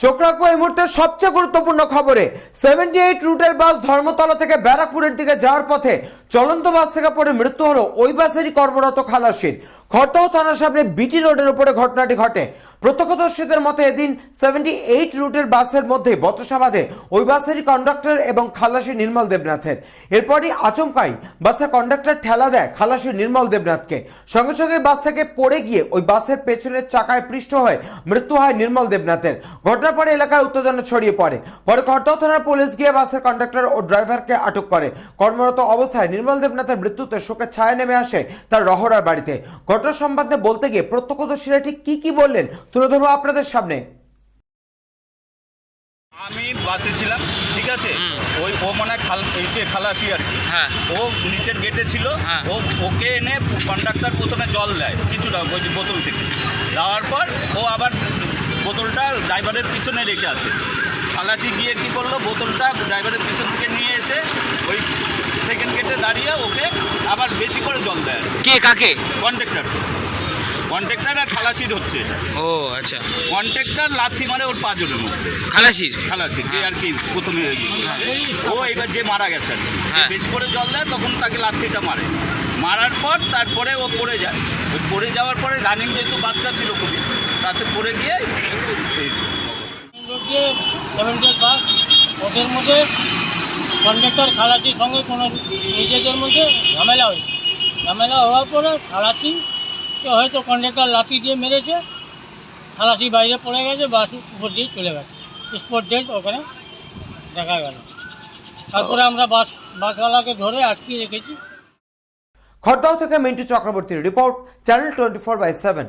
চোখ এই মুহূর্তে সবচেয়ে গুরুত্বপূর্ণ খবরে। সেভেন্টি এইট রুটের বাস ধর্মতলা থেকে ব্যারাকপুরের দিকে যাওয়ার পথে চলন্ত বাস থেকে পড়ে মৃত্যু হলো ওই বাসেরই কর্মরত খালাসির। খড়দহ থানার সামনে বিটি রোডের উপরে ঘটনাটি ঘটে। প্রত্যক্ষদর্শীদের মতে এদিন সেভেন্টি এইট রুটের বাসের মধ্যে বচসা বাঁধে ওই বাসেরই কন্ডাক্টর এবং খালাসি নির্মল দেবনাথের। এরপরই আচমকাই বাসের কন্ডাক্টর ঠেলা দেয় খালাসি নির্মল দেবনাথকে। সঙ্গে সঙ্গে বাস থেকে পড়ে গিয়ে ওই বাসের পেছনের চাকায় পৃষ্ঠ হয়ে মৃত্যু হয় নির্মল দেবনাথের। ঘটনার পরে এলাকায় উত্তেজনা ছড়িয়ে পড়ে। পরে খড়দহ থানার পুলিশ গিয়ে বাসের কন্ডাক্টর ও ড্রাইভারকে আটক করে। কর্মরত অবস্থায় নির্মল দেবনাথের মৃত্যুতে শোকের ছায়া নেমে আসে তার রহরার বাড়িতে। ঘটনা সম্বন্ধে বলতে গিয়ে প্রত্যক্ষদর্শীরা ঠিক কি কি বললেন তুলে ধরবো আপনাদের সামনে। আমি বাসে ছিলাম ঠিক আছে? ওই ও মানে খাল এসে খালাসি আর কি। হ্যাঁ। ও নিচের গেটে ছিল হ্যাঁ। ও ওকে এনে কন্ডাক্টর প্রথমে জল দেয় কিছুটা ওই বোতল থেকে। দেওয়ার পর ও আবার বোতলটা ড্রাইভারের পিছনে রেখে আসে খালাসি গিয়ে কি করল? বোতলটা ড্রাইভারের পিছন থেকে নিয়ে এসে ওই সেকেন্ড গেটে দাঁড়িয়ে ওকে আবার বেশি করে জল দেয়। কে কাকে? কন্ট্রাক্টর কন্ট্রাক্টর আর খালাসির হচ্ছে। এটা ও আচ্ছা। কন্ট্রাক্টর লাথি মারে ওর পাঁচজনের মধ্যে। খালাসির? খালাসি যে আর কি প্রথমে ও এবার যে মারা গেছে আর কি। হ্যাঁ। বেশি করে জল দেয় তখন তাকে লাঠিটা মারে। মারার পর তারপরে ও পড়ে যায়। ওই পড়ে যাওয়ার পরে রানিং যেহেতু বাসটা ছিল খুবই তাতে পড়ে গিয়ে সেভেন্টিয়ার বাস ওদের মধ্যে কন্ডাক্টর খালাসির সঙ্গে কোনো নিজেদের মধ্যে ঝামেলা হয়েছে ঝামেলা হওয়ার পরে খালাসিকে হয়তো কন্ডাক্টর লাঠি দিয়ে মেরেছে, খালাসি বাইরে পড়ে গেছে, বাস উপর দিয়ে চলে গেছে। স্পট ডেট ওখানে দেখা গেল। তারপরে আমরা বাস, বাসওয়ালাকে ধরে আটকে রেখেছি। খড়দহ থেকে মিন্টু চক্রবর্তীর report channel twenty four by seven